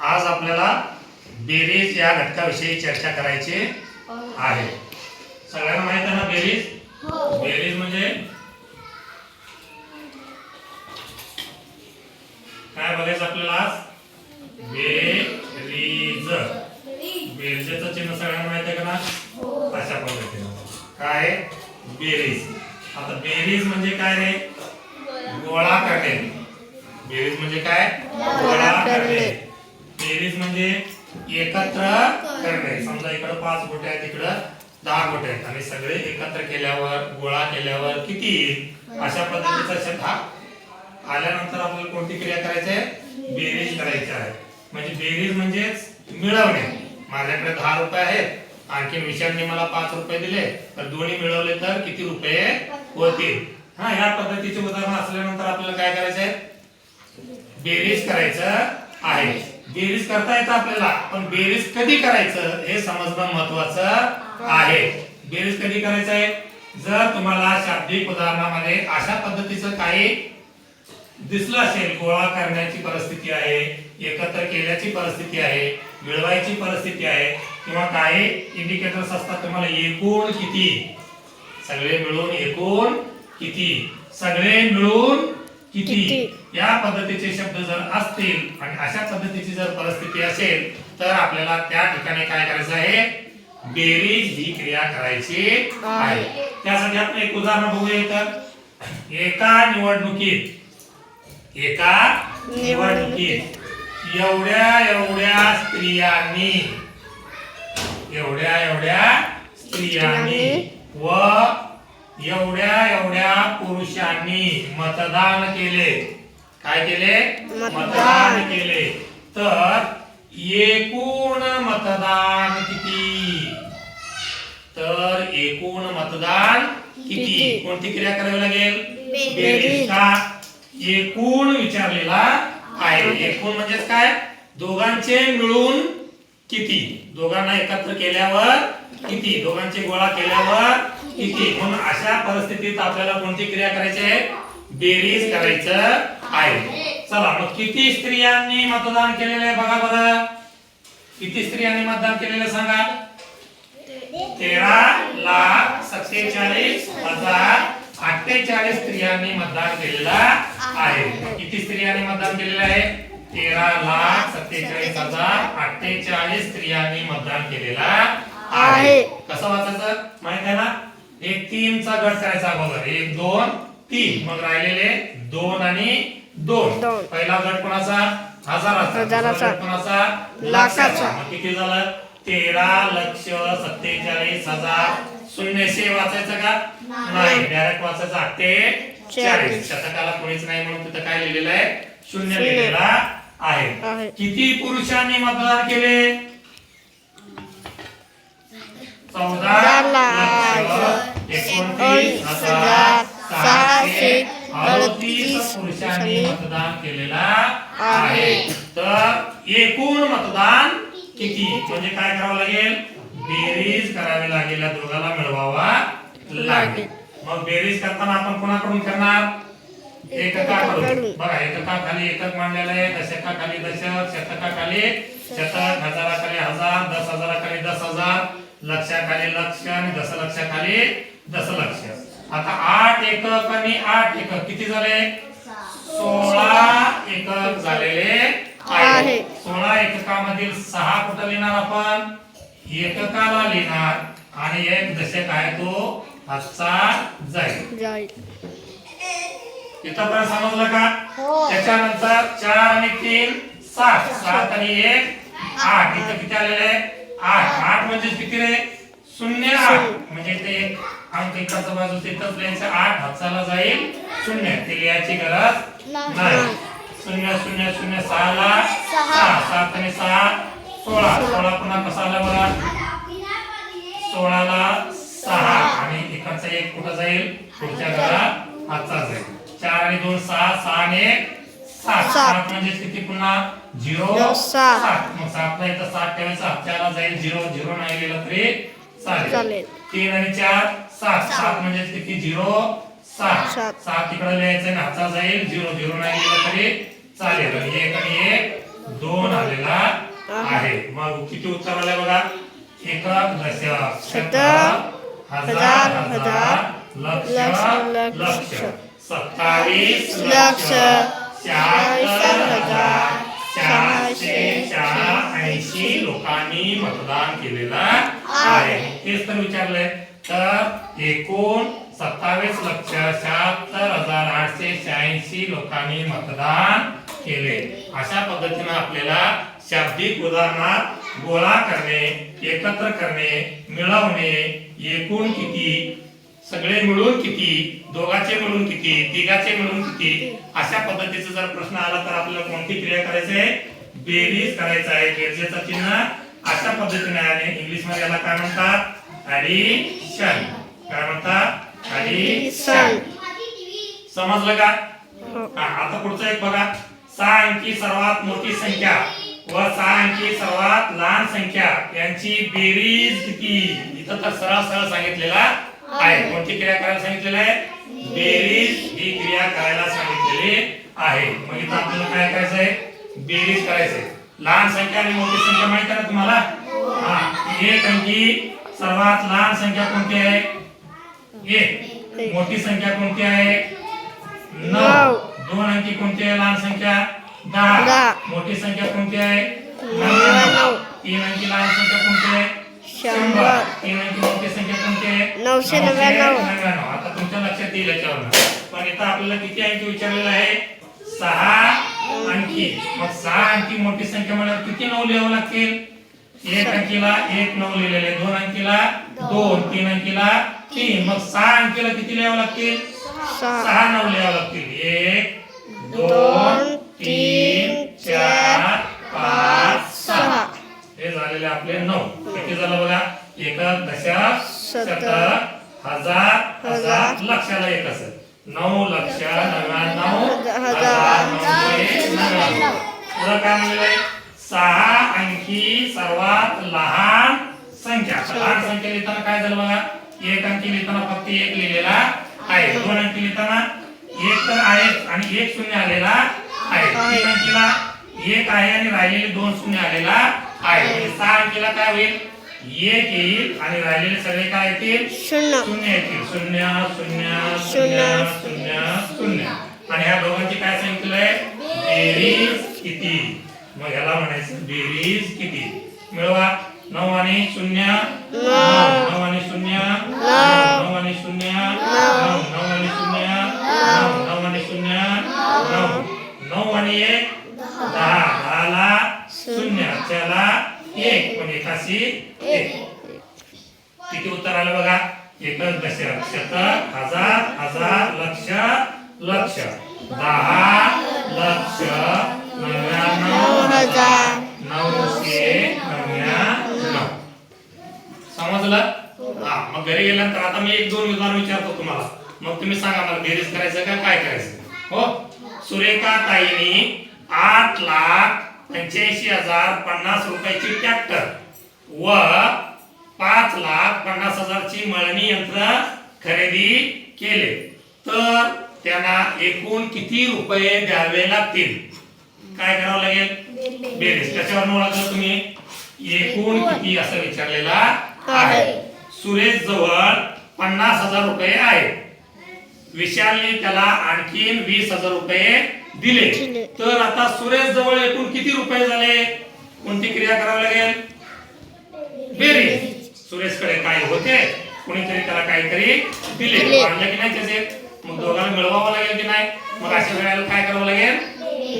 आज आपल्याला बेरीज या घटकाविषयी चर्चा करायची आहे. सगळ्यांना माहीत आहे ना बेरीज? बेरीज म्हणजे? काय बघायचं आपल्याला आज? बेरीज. बेरजेचं चिन्ह सगळ्यांना माहीत आहे का ना? अशा पद्धतीनं. काय? बेरीज. आता बेरीज म्हणजे काय रे? गोळा. करणे. बेरीज म्हणजे काय? गोळा करणे. बेरीज म्हणजे एकत्र करणे. समजा इकडं पाच गोटे आहेत इकडं दहा गोटे आहेत. आणि सगळे एकत्र केल्यावर गोळा केल्यावर किती येईल? अशा पद्धतीचा शब्द हा आल्यानंतर आपल्याला कोणती क्रिया करायची आहे? बेरीज करायची आहे. म्हणजे बेरीज म्हणजेच मिळवणे. माझ्याकडे दहा रुपये आहेत. आणखी विषयांनी मला पाच रुपये दिले. तर दोन्ही मिळवले तर किती रुपये होतील? हा या पद्धतीचे उदाहरण असल्यानंतर आपल्याला काय करायचं आहे बेरीज करायचं आहे. बेरीज करता येतं आपल्याला. पण बेरीज कधी करायचं हे समजणं महत्वाचं आहे. बेरीज कधी करायचं आहे? जर तुम्हाला शाब्दिक उदाहरणामध्ये अशा पद्धतीचं काही दिसलं असेल गोळा करण्याची परिस्थिती आहे एकत्र केल्याची परिस्थिती आहे मिळवायची परिस्थिती आहे किंवा काही इंडिकेटर्स असतात तुम्हाला एकूण किती? सगळे मिळून एकूण किती? सगळे मिळून किती? किती? या पद्धतीचे शब्द जर असतील आणि अशा पद्धतीची जर परिस्थिती असेल तर आपल्याला त्या ठिकाणी काय करायचं आहे? बेरीज ही क्रिया करायची आहे. त्यासाठी आपण एक उदाहरण बघूया इथं. एका निवडणुकीत एका निवडणुकीत एवढ्या एवढ्या स्त्रियांनी एवढ्या एवढ्या स्त्रियांनी. व एवढ्या एवढ्या पुरुषांनी मतदान केले. काय केले? मतदान. केले. तर एकूण मतदान किती? तर एकूण मतदान किती? कोणती क्रिया करावी लागेल? बेरीज. बेरीज का? एकूण विचारलेला आहे. एकूण म्हणजेच काय? दोघांचे मिळून किती? दोघांना एकत्र केल्यावर किती? दोघांचे गोळा केल्यावर किती? म्हणून अशा परिस्थितीत आपल्याला कोणती क्रिया करायची आहे? बेरीज करायचं आहे. चला मग किती स्त्रियांनी मतदान केलेलं आहे बघा बरं. किती स्त्रियांनी मतदान केलेलं सांगा? तेरा लाख सत्तेचाळीस हजार अठ्ठेचाळीस स्त्रियांनी मतदान केलेलं आहे. किती स्त्रियांनी मतदान केलेलं आहे? तेरा लाख सत्तेचाळीस हजार अठ्ठेचाळीस स्त्रियांनी मतदान केलेलं आहे आहे. कसं वाचायचं? माहीत आहे ना? एक तीनचा गट करायचा अगोदर. एक दोन तीन. मग राहिलेले दोन आणि दोन. दोन. पहिला गट कोणाचा? हजाराचा. हजाराचा. दुसरा गट कोणाचा? लाखाचा. मग किती झालं? तेरा लक्ष सत्तेचाळीस हजार शून्यशे वाचायचं का? नाही. डायरेक्ट वाचायचं अठ्ठेचाळीस चाळीस. शतकाला कोणीच नाही म्हणून तिथं काय लिहिलेलं आहे? शून्य शून्य. लिहिलेला आहे. आहे. किती पुरुषांनी मतदान केले? चौदा लक्ष. एकोणतीस हजार सहाशे अडतीस पुरुषांनी मतदान केलेला आहे. तर एकूण मतदान किती? म्हणजे काय करावं लागेल? बेरीज करावी लागेल या दोघाला मिळवावा लागेल. मग बेरीज करताना आपण कोणाकडून करणार? एककाकडून. बघा एककाखाली एकक मांडलेलं आहे. दशकाखाली दशक शतकाखाली शतक. हजाराखाली हजार दस हजाराखाली दस हजार लक्षाखाली लक्ष आणि दशलक्षाखाली दशलक्ष आता आठ एकक आणि आठ एकक किती झाले? सोळा एकक झालेले आहे. सोळा एककामधील सहा कुठं लिहिणार आपण? एककाला लिहिणार. आणि एक दशक आहे तो हातचा जाईल जाईल इथपर्यंत समजलं का? त्याच्यानंतर चार आणि तीन सात. सात आणि एक आठ. इथं किती आलेले? आठ. आठ म्हणजे किती रे? शून्य आठ. म्हणजे ते एक अंक एकाचा बाजू तिथंच लिहायचं. आठ हाताला जाईल शून्य. ते लिहायची गरज नाही. शून्य शून्य शून्य सहाला सहा. सात आणि सहा. सोळा. सोळा. पुन्हा कसा आला बरं? सोळाला सहा. आणि एकाचा एक कुठं जाईल? पुढच्या घरात हातचा जाईल. चार आणि दोन सहा. सहा आणि एक सात. सात. म्हणजे किती पुन्हा? झिरो सात. मग सातला इथं सात ठेवायचं. हातच्याला जाईल झिरो. झिरो नाही लिहिलं तरी चालेल. तीन आणि चार सात. सात. म्हणजे किती? झिरो सात. सात. तिकडे लिहायचं हातचा जाईल. झिरो झिरो नाही लिहिलं तरी चालेल. आणि एक आणि एक दोन आलेला आहे. मग किती उत्तर आले बघा? एक हजार हजार लक्ष लक्ष. सत्तावीस लक्ष. शहात्तर हजार चारशे ऐंशी लोकांनी मतदान केलेलं आहे. तेच तर विचारलंय. तर एकूण सत्तावीस लक्ष शहात्तर हजार आठशे शहाऐंशी लोकांनी मतदान केले. अशा पद्धतीनं आपल्याला शाब्दिक उदाहरणात गोळा करणे एकत्र करणे मिळवणे एकूण किती सगळे मिळून किती दोघाचे मिळून किती तिघाचे मिळून किती अशा पद्धतीचा जर प्रश्न आला तर आपल्याला कोणती क्रिया करायची आहे? बेरीज करायचं आहे. बेरजेचं चिन्ह अशा पद्धतीने आहे. इंग्लिशमध्ये याला काय म्हणतात? ऍडिशन काय म्हणतात? ऍडिशन समजलं का. हा, आता पुढचा एक बघा. सहा अंकी सर्वात मोठी संख्या व सहा अंकी सर्वात लहान संख्या यांची बेरीज किती? इथं तर सरळ सरळ सांगितलेला आहे. कोणती क्रिया करायला सांगितलेलं आहे? बेरीज ही क्रिया करायला सांगितलेली आहे. मग इथं आपल्याला काय करायचं आहे बेरीज करायचंय लहान संख्या आणि मोठी संख्या माहिती आहे ना तुम्हाला? हा. एक अंकी. सर्वात लहान संख्या कोणती आहे? एक मोठी संख्या कोणती आहे? नऊ. दोन अंकी कोणती आहे लहान संख्या? दहा. मोठी संख्या कोणती आहे. तीन अंकी लहान संख्या कोणती आहे? शंभर. तीन अंकी मोठी संख्या कोणती आहे? नऊशे. नव्याण्णव. आता तुमच्या लक्षात येईल याच्यावर पण इथं आपल्याला किती अंकी विचारलेला आहे? सहा. अंकी मग सहा अंकी मोठी संख्या म्हणल्यावर किती नऊ लिहावं लागतील? एक अंकीला एक नऊ लिहिलेले. दोन अंकीला दोन तीन अंकीला तीन. मग सहा अंकीला किती लिहावं लागतील? सहा. नऊ लिहावं लागतील. एक दोन तीन चार पाच सहा. हे झालेले आपले नऊ. किती झालं बघा? एक दशक शत हजार हजार. लक्षाला एक असेल. नऊ लक्ष नव्याण्णव हजार तुला काय म्हणलंय सहा अंकी सर्वात लहान संख्या लहान संख्या लिहिताना काय झालं बघा एक अंकी लिहिताना फक्त एक लिहिलेला आहे दोन अंकी लिहिताना एक तर आहे आणि एक शून्य आलेला आहे तीन अंकीला एक आहे आणि राहिलेले दोन शून्य आलेला आहे सहा अंकीला काय होईल एक येईल आणि राहिलेले सगळे काय येतील? शून्य. शून्य येतील. शून्य शून्य शून्य. शून्य शून्य. आणि ह्या दोघांची काय सांगितलंय? बेरीज किती? मग ह्याला म्हणायचं बेरीज किती? मिळवा. नऊ आणि शून्य. नऊ. आणि शून्य. नऊ. नऊ आणि शून्य. नऊ. नऊ आणि शून्य. नऊ. नऊ आणि शून्य. नऊ. नऊ आणि एक. दहा. दहाला शून्य. त्याला एक. पण एकाशी एक किती उत्तर आलं बघा? एकच दशक. शतक हजार हजार लक्ष लक्ष. दहा लक्ष नव्याण्णव हजार. नऊशे नव्याण्णव. समजलं? हा मग घरी गेल्यानंतर आता मी एक दोन उदाहरण विचारतो तुम्हाला. मग तुम्ही सांगा मला बेरीज करायचं का काय करायचं? हो? सुरेखा ताईनी आठ लाख पंच्याऐंशी हजार पन्नास रुपयाची ट्रॅक्टर व पाच लाख पन्नास हजारची मळणी यंत्र खरेदी केले. तर त्यांना एकूण किती रुपये द्यावे लागतील? काय करावं लागेल? बेरीज. कशावर ओळखलं तुम्ही? एकूण किती असं विचारलेला आहे. सुरेश जवळ पन्नास हजार रुपये आहे. विशालने त्याला आणखीन वीस हजार रुपये दिले. तर आता सुरेश जवळ एकूण किती रुपये झाले? कोणती क्रिया करावी लागेल? बेरीज सुरेशकडे काय होते कोणीतरी त्याला काहीतरी दिले. आणलं की नाही त्याचे? मग दोघांना मिळवावं लागेल की नाही? मग अशा वेळेला काय करावं लागेल?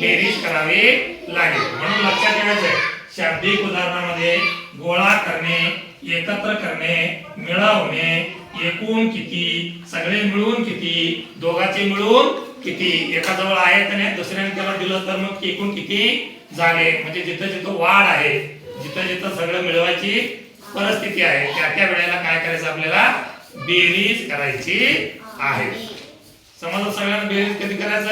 बेरीज करावी लागेल. म्हणून लक्षात ठेवायचंय शाब्दिक उदाहरणामध्ये गोळा करणे एकत्र करणे मिळवणे एकूण किती सगळे मिळून किती दोघाचे मिळून किती एकाजवळ आहे आणि दुसऱ्याने त्याला दिलं तर मग एकूण किती झाले? म्हणजे जिथं जिथं वाढ आहे जिथं जिथं सगळं मिळवायची परिस्थिती आहे. त्या त्या वेळेला काय करायचं आपल्याला? बेरीज करायची आहे. समजलं सगळ्यांना बेरीज कधी करायचं?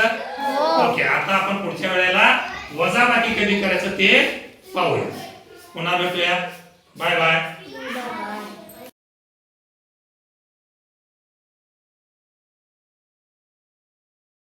ओके आता आपण पुढच्या वेळेला वजाबाकी कधी करायचं ते पाहूया. पुन्हा भेटूया. Bye bye.